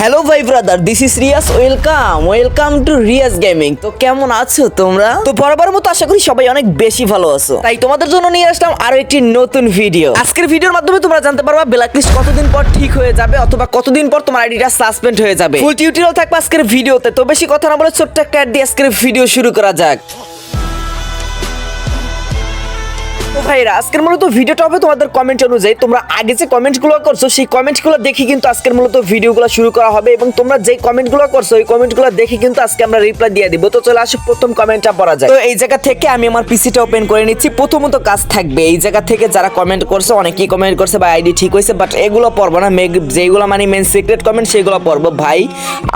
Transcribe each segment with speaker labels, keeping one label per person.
Speaker 1: Hello ভাই brother this is Riyas welcome welcome to Riyas gaming তো কেমন আছো তোমরা? তো বরাবর মতো আশা করি সবাই অনেক বেশি ভালো আছো। তাই তোমাদের জন্য নিয়ে আসলাম আরও একটি নতুন ভিডিও আজকের ভিডিওর মাধ্যমে তোমরা জানতে পারবা ব্ল্যাক লিস্ট কতদিন পর ঠিক হয়ে যাবে অথবা কতদিন পর তোমার আইডিটা সাসপেন্ড হয়ে যাবে। ফুল টিউটোরিয়াল থাকবে আজকের ভিডিওতে তো বেশি কথা না বলে ছোট্ট একটা অ্যাড দিয়ে আজকের ভিডিও শুরু করা যাক। ভাইরা, আজকের মূলত ভিডিওটা হবে তোমাদের কমেন্ট অনুযায়ী। তোমরা আগে যে কমেন্টগুলো করছ, সেই কমেন্টগুলো দেখে কিন্তু আজকের মূলত ভিডিওগুলো শুরু করা হবে এবং তোমরা যে কমেন্টগুলো করছ, ওই কমেন্টগুলো দেখে কিন্তু আজকে আমরা রিপ্লাই দিয়ে দিব। তো চলে আসো, প্রথম কমেন্টটা পড়া যায় তো এই জায়গা থেকে আমি আমার পিসিটা ওপেন করে নিচ্ছি। প্রথমত কাজ থাকবে, এই জায়গা থেকে যারা কমেন্ট করছে, অনেকেই কমেন্ট করছে বা আইডি ঠিক হয়েছে বাট এগুলো পড়ব না। যেগুলো মানে মেন সিক্রেট কমেন্ট সেগুলো পড়ব। ভাই,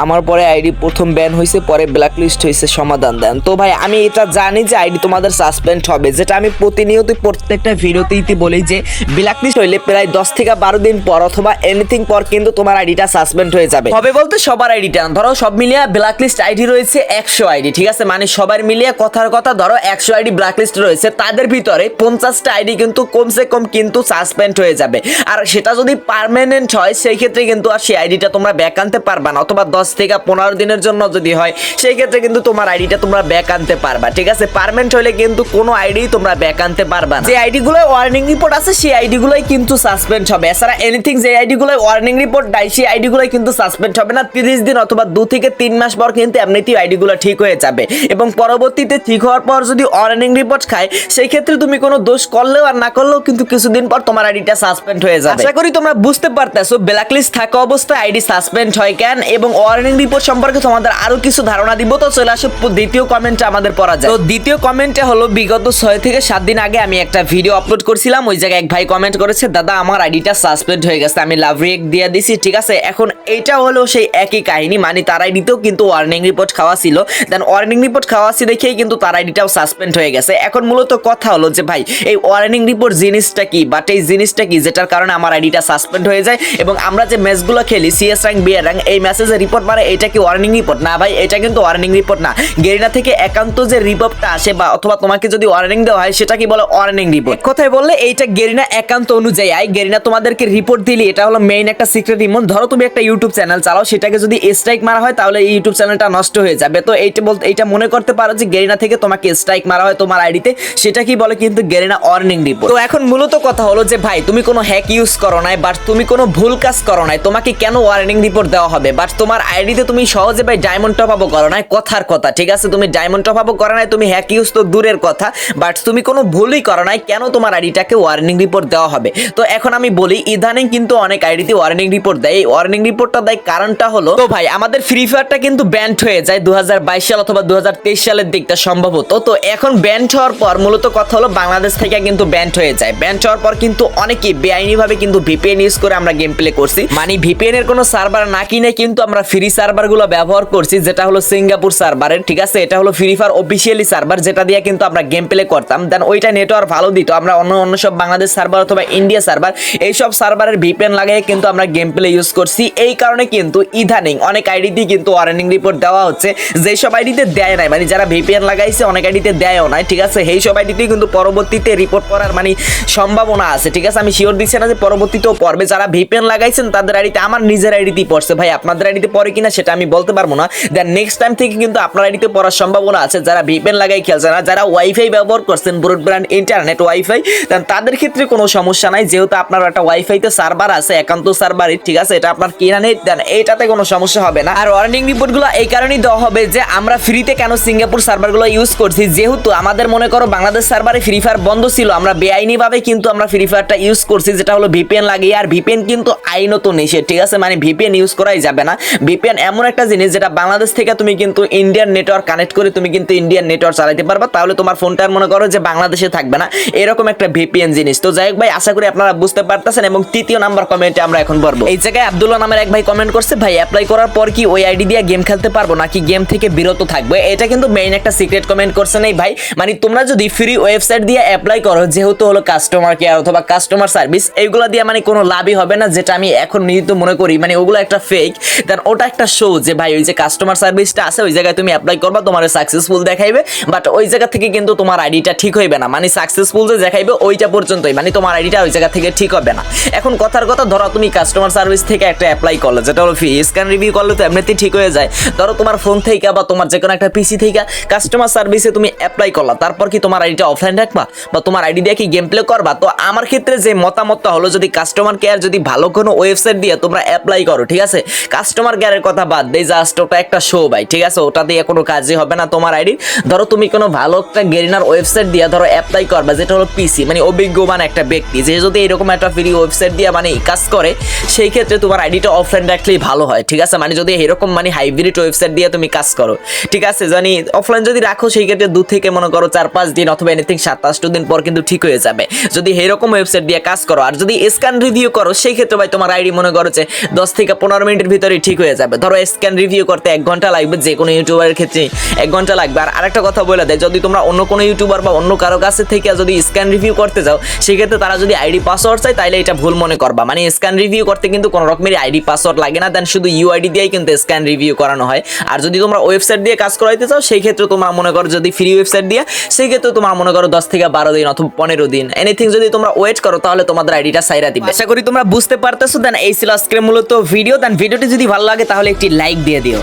Speaker 1: আমার পরে আইডি প্রথম ব্যান হয়েছে, পরে ব্ল্যাক লিস্ট হয়েছে, সমাধান দেন। তো ভাই, আমি এটা জানি যে আইডি তোমাদের সাসপেন্ড হবে, যেটা আমি প্রতিনিয়ত প্রত্যেকটা ভিডিওতেই বলি যে ব্ল্যাক লিস্ট হইলে প্রায় দশ থেকে বারো দিন পর অথবা এনিথিং পর কিন্তু তোমার আইডিটা সাসপেন্ড হয়ে যাবে। হবে বলতে? সবার আইডিটা ধরো সব মিলিয়ে ব্ল্যাক লিস্ট আইডি রয়েছে একশো আইডি, ঠিক আছে? মানে সবার মিলিয়ে কথার কথা ধরো একশো আইডি ব্ল্যাক লিস্ট রয়েছে, তাদের ভিতরে পঞ্চাশটা আইডি কিন্তু কমসে কম কিন্তু সাসপেন্ড হয়ে যাবে। আর সেটা যদি পার্মানেন্ট হয়, সেই ক্ষেত্রে কিন্তু আর সেই আইডিটা তোমরা ব্যাক আনতে পারবা না, অথবা দশ থেকে পনেরো দিনের জন্য যদি হয়, সেই ক্ষেত্রে কিন্তু তোমার আইডিটা তোমরা ব্যাক আনতে পারবা, ঠিক আছে? পারমানেন্ট হলে কিন্তু কোনো আইডি তোমরা ব্যাক আনতে পারবা না। যে আইডি গুলো ওয়ার্নিং রিপোর্ট আছে সেই আইডি গুলোই কিন্তু সাসপেন্ড হবে। এছাড়া এনিথিং যে আইডি গুলো ওয়ার্নিং রিপোর্ট দেয় সেই আইডি গুলোই কিন্তু সাসপেন্ড হবে না। তিরিশ দিন অথবা দু থেকে তিন মাস পর কিন্তু এমনিতেই আইডি গুলো ঠিক হয়ে যাবে। এবং পরবর্তীতে ঠিক হওয়ার পর যদি ওয়ার্নিং রিপোর্ট খায় সেই ক্ষেত্রে তুমি কোনো দোষ করলেও আর না করলেও কিন্তু কিছুদিন পর তোমার আইডিটা সাসপেন্ড হয়ে যাবে। আশা করি তোমরা বুঝতে পারতেছো ব্ল্যাকলিস্ট থাকা অবস্থায় আইডি সাসপেন্ড হয় কেন এবং ওয়ার্নিং রিপোর্ট সম্পর্কে তোমাদের আরও কিছু ধারণা দিব। তো চলে আসো দ্বিতীয় কমেন্টে আমাদের পড়া যায় তো দ্বিতীয় কমেন্টে হলো বিগত ছয় থেকে সাত দিন আগে আমি একটা ভিডিও আপলোড করছিলাম, ওই জায়গায় এক ভাই কমেন্ট করেছে, দাদা, আমার আইডিটা সাসপেন্ড হয়ে গেছে, আমি লাভ রিয়েক্ট দিয়ে দিছি, ঠিক আছে? এখন এইটা হলো সেই একই কাহিনী মানে তার আইডিতেও কিন্তু ওয়ার্নিং রিপোর্ট খাওয়া ছিল। দেন ওয়ার্নিং রিপোর্ট খাওয়া আছে দেখেই কিন্তু তার আইডিটাও সাসপেন্ড হয়ে গেছে। এখন মূলত কথা হলো যে, ভাই, এই ওয়ার্নিং রিপোর্ট জিনিসটা কি? বাট এই জিনিসটা কি? যেটার কারণে আমার আইডিটা সাসপেন্ড হয়ে যায়? এবং আমরা যে ম্যাচগুলো খেলি সিএস র্যাঙ্ক বিয়ার র্যাঙ্ক এই মেসেজে রিপোর্ট মানে এটা কি ওয়ার্নিং রিপোর্ট না, ভাই, এটা কিন্তু ওয়ার্নিং রিপোর্ট না। গেরিনা থেকে একান্ত যে রিপোর্টটা আসে বা অথবা তোমাকে যদি ওয়ার্নিং দেওয়া হয়, সেটা কি বলে? ওয়ার্নিং রিপোর্ট কথায় বললে, এইটা গেরিনা একান্ত অনুযায়ী। আই গেরিনা, তোমাদেরকে রিপোর্ট দিলি, এটা হলো মেইন একটা সিক্রেট ইমন ধরো তুমি একটা ইউটিউব চ্যানেল চালাও, সেটাকে যদি স্ট্রাইক মারা হয়, তাহলে এই ইউটিউব চ্যানেলটা নষ্ট হয়ে যাবে। তো এইটা বলতে, এইটা মনে করতে পারো যে গেরিনা থেকে তোমাকে স্ট্রাইক মারা হয় তোমার আইডিতে সেটা কি বলে কিন্তু গেরিনা ওয়ার্নিং রিপোর্ট তো এখন মূলত কথা হলো যে, ভাই, তুমি কোনো হ্যাক ইউজ করো নাই বাট তুমি কোনো ভুল কাজ করো নাই, তোমাকে কেন ওয়ার্নিং রিপোর্ট দেওয়া হবে? বাট তোমার আইডিতে তুমি সহজে ভাই ডায়মন্ড টপ আপও করো নাই, কথার কথা, ঠিক আছে? তুমি ডায়মন্ড টপ আপও করো নাই, তুমি হ্যাক ইউজ তো দূরের কথা বাট তুমি কোনো ভুলই করো নাই কেন তোমার আইডিটাকে ওয়ার্নিং রিপোর্ট দেওয়া হবে? তো এখন আমি বলি, ইদানিং কিন্তু অনেক আইডিতে ওয়ার্নিং রিপোর্ট দেয়। এই ওয়ার্নিং রিপোর্টটা দেয় কারণটা হলো, তো ভাই, আমাদের ফ্রি ফায়ারটা কিন্তু ব্যান্ড হয়ে যায় দুহাজার বাইশ সাল অথবা দু হাজার তেইশ সালের দিকটা সম্ভবত। তো এখন ব্যান্ড হওয়ার পর মূলত কথা হলো বাংলাদেশ থেকে কিন্তু ব্যান্ড হয়ে যায়। ব্যান্ড হওয়ার পর কিন্তু অনেকেই বেআইনিভাবে কিন্তু ভিপিএন ইউজ করে আমরা গেম প্লে করছি। মানে ভিপিএন এর কোনো সার্ভার না কিনে কিন্তু আমরা ফ্রি সার্ভারগুলো ব্যবহার করছি, যেটা হলো সিঙ্গাপুর সার্ভারের ঠিক আছে? এটা হলো ফ্রি ফায়ার অফিসিয়ালি সার্ভার যেটা দিয়ে কিন্তু আমরা গেম প্লে করতাম। দেন ওইটা নেটওয়ার্ক ভালো দিত আমরা অন্য অন্য সব বাংলাদেশ সার্ভার অথবা ইন্ডিয়া সার্ভার এইসব সার্ভারের ভিপিএন লাগিয়ে কিন্তু আমরা গেম প্লে ইউজ করছি। এই কারণে কিন্তু ইদানিং অনেক আইডিতে কিন্তু ওয়ার্নিং রিপোর্ট দেওয়া হচ্ছে। যেই সব আইডিতে দেয় নাই মানে যারা ভিপিএন লাগাইছে অনেক আইডিতে দেয়ও নাই, ঠিক আছে? এই সব আইডিতেই কিন্তু পরবর্তীতে রিপোর্ট করার মানে সম্ভাবনা আছে, ঠিক আছে? আমি শিওর দিচ্ছি না যে পরবর্তীতেও পড়বে যারা ভিপিএন লাগাইছেন, তাদের আইডিতে আমার নিজের আইডিতেই পড়ছে। ভাই, আপনাদের আইডিতে পড়ে কিনা সেটা আমি বলতে পারব না। দেন নেক্সট টাইম থেকে কিন্তু আপনার আইডিতে পড়ার সম্ভাবনা আছে। যারা ভিপিএন লাগাই খেলছে না, যারা ওয়াইফাই ব্যবহার করছেন ব্রডব্যান্ড ইন্টারনেট ওয়াইফাই দেন তাদের ক্ষেত্রে কোনো সমস্যা নাই। যেহেতু আপনার একটা ওয়াইফাইতে সার্ভার আছে, একান্ত সার্ভারই ঠিক আছে? এটা আপনার কিনা নেই দেন এইটাতে কোনো সমস্যা হবে না। আর ওয়ার্নিং রিপোর্টগুলো এই কারণেই দেওয়া হবে যে, আমরা ফ্রিতে কেন সিঙ্গাপুর সার্ভারগুলো ইউজ করছি? যেহেতু আমাদের মনে করো বাংলাদেশ সার্ভারে ফ্রি ফায়ার বন্ধ ছিল, আমরা বেআইনিভাবে কিন্তু আমরা ফ্রি ফায়ারটা ইউজ করছি, যেটা হলো ভিপিএন লাগিয়ে। আর ভিপিএন কিন্তু আইনত নিষেধ, ঠিক আছে? মানে ভিপিএন ইউজ করাই যাবে না। ভিপিএন এমন একটা জিনিস যেটা বাংলাদেশ থেকে তুমি কিন্তু ইন্ডিয়ান নেটওয়ার্ক কানেক্ট করে তুমি কিন্তু ইন্ডিয়ান নেটওয়ার্ক চালাতে পারবা। তাহলে তোমার ফোনটা আর মনে করো যে বাংলাদেশে থাকবে না। এরকম একটা ভিপিএন জিনিস। তো যাই হোক ভাই, আশা করি আপনারা বুঝতে পারতেছেন এবং তৃতীয় নাম্বার কমেন্টে আমরা এখন বলব এই জায়গায় আব্দুল্লাহ নামের এক ভাই কমেন্ট করছে, ভাই অ্যাপ্লাই করার পর কি ওই আইডি দিয়ে গেম খেলতে পারব নাকি গেম থেকে বিরত থাকবে? এটা কিন্তু মেইন একটা সিক্রেট কমেন্ট করছেন এই ভাই। মানে তোমরা যদি ফ্রি ওয়েবসাইট দিয়ে অ্যাপ্লাই করো, যেহেতু হলো কাস্টমার কেয়ার অথবা কাস্টমার সার্ভিস এইগুলো দিয়ে মানে কোনো লাভই হবে না, যেটা আমি এখন নিহিত মনে করি। মানে ওগুলো একটা ফেক দেন ওটা একটা শো যে, ভাই, ওই যে কাস্টমার সার্ভিসটা আছে, ওই জায়গায় তুমি অ্যাপ্লাই করবা, তোমার সাকসেসফুল দেখাইবে বাট ওই জায়গা থেকে কিন্তু তোমার আইডিটা ঠিক হইবে না। মানে সাকসেস সাকসেসফুল যে দেখাইবে, ওইটা পর্যন্তই। মানে তোমার আইডিটা ওই জায়গা থেকে ঠিক হবে না। এখন কথার কথা, ধরো তুমি কাস্টমার সার্ভিস থেকে একটা অ্যাপ্লাই করলে, যেটা হলো ফি স্ক্যান রিভিউ করলে তো এমনিতেই ঠিক হয়ে যায়। ধরো তোমার ফোন থেকে বা তোমার যে কোনো একটা পিসি থেকে কাস্টমার সার্ভিসে তুমি অ্যাপ্লাই করলা, তারপর কি তোমার আইডিটা অফলাইন রাখবা? বা তোমার আইডি দিয়ে কি গেম প্লে করবা? তো আমার ক্ষেত্রে যে মতামতটা হলো, যদি কাস্টমার কেয়ার যদি ভালো কোনো ওয়েবসাইট দিয়ে তোমরা অ্যাপ্লাই করো, ঠিক আছে? কাস্টমার কেয়ারের কথা বাদ দেই জাস্ট ওটা একটা শো ভাই ঠিক আছে? ওটা দিয়ে কোনো কাজই হবে না তোমার আইডি ধরো তুমি কোনো ভালো একটা গেরিনার ওয়েবসাইট দিয়ে ধরো অ্যাপ্লাই করবা যেটা হলো পিসি মানে অভিজ্ঞমান একটা ব্যক্তি, যে যদি এরকম একটা ফ্রি ওয়েবসাইট দিয়ে মানে কাজ করে, সেই ক্ষেত্রে তোমার আইডিটা অফলাইন রাখলেই ভালো হয়, ঠিক আছে? মানে যদি এরকম মানে হাইব্রিড ওয়েবসাইট দিয়ে তুমি কাজ করো, ঠিক আছে? জানি অফলাইন যদি রাখো, সেই ক্ষেত্রে দু থেকে মনে করো চার পাঁচ দিন অথবা এনিথিং সাতাশ দিন পর কিন্তু ঠিক হয়ে যাবে। যদি এরকম ওয়েবসাইট দিয়ে কাজ করো, আর যদি স্ক্যান রিভিউ করো, সেই ক্ষেত্রে ভাই তোমার আইডি মনে করো যে দশ থেকে পনেরো মিনিটের ভিতরে ঠিক হয়ে যাবে। ধরো স্ক্যান রিভিউ করতে এক ঘণ্টা লাগবে, যে কোনো ইউটিউবারের ক্ষেত্রে এক ঘণ্টা লাগবে। আর আরেকটা কথা বলে দেয়, যদি তোমরা অন্য কোনো ইউটিউবার বা অন্য কারও কাছে থেকে যদি স্ক্যান রিভিউ করতে যাও, সেক্ষেত্রে তারা যদি আইডি পাসওয়ার্ড চায় তাহলে এটা ভুল মনে করবা। মানে স্ক্যান রিভিউ করতে কিন্তু কোনো রকমের আইডি পাসওয়ার্ড লাগে না দেন শুধু ইউআইডি দিয়েই কিন্তু স্ক্যান রিভিউ করানো হয়। আর যদি তোমরা ওয়েবসাইট দিয়ে কাজ করাইতে চাও সেই ক্ষেত্রে তোমরা মনে করো যদি ফ্রি ওয়েবসাইট দিয়ে সেই ক্ষেত্রে তোমরা মনে করো দশ থেকে বারো দিন অথবা পনেরো দিন। এনিথিং যদি তোমরা ওয়েট করো, তাহলে তোমাদের আইডিটা সাইরা দিবে। আশা করি তোমরা বুঝতে পারতেছো দেন এই ছিল আজকের মূলত ভিডিও দেন ভিডিওটি যদি ভালো লাগে, তাহলে একটি লাইক দিয়ে দিও।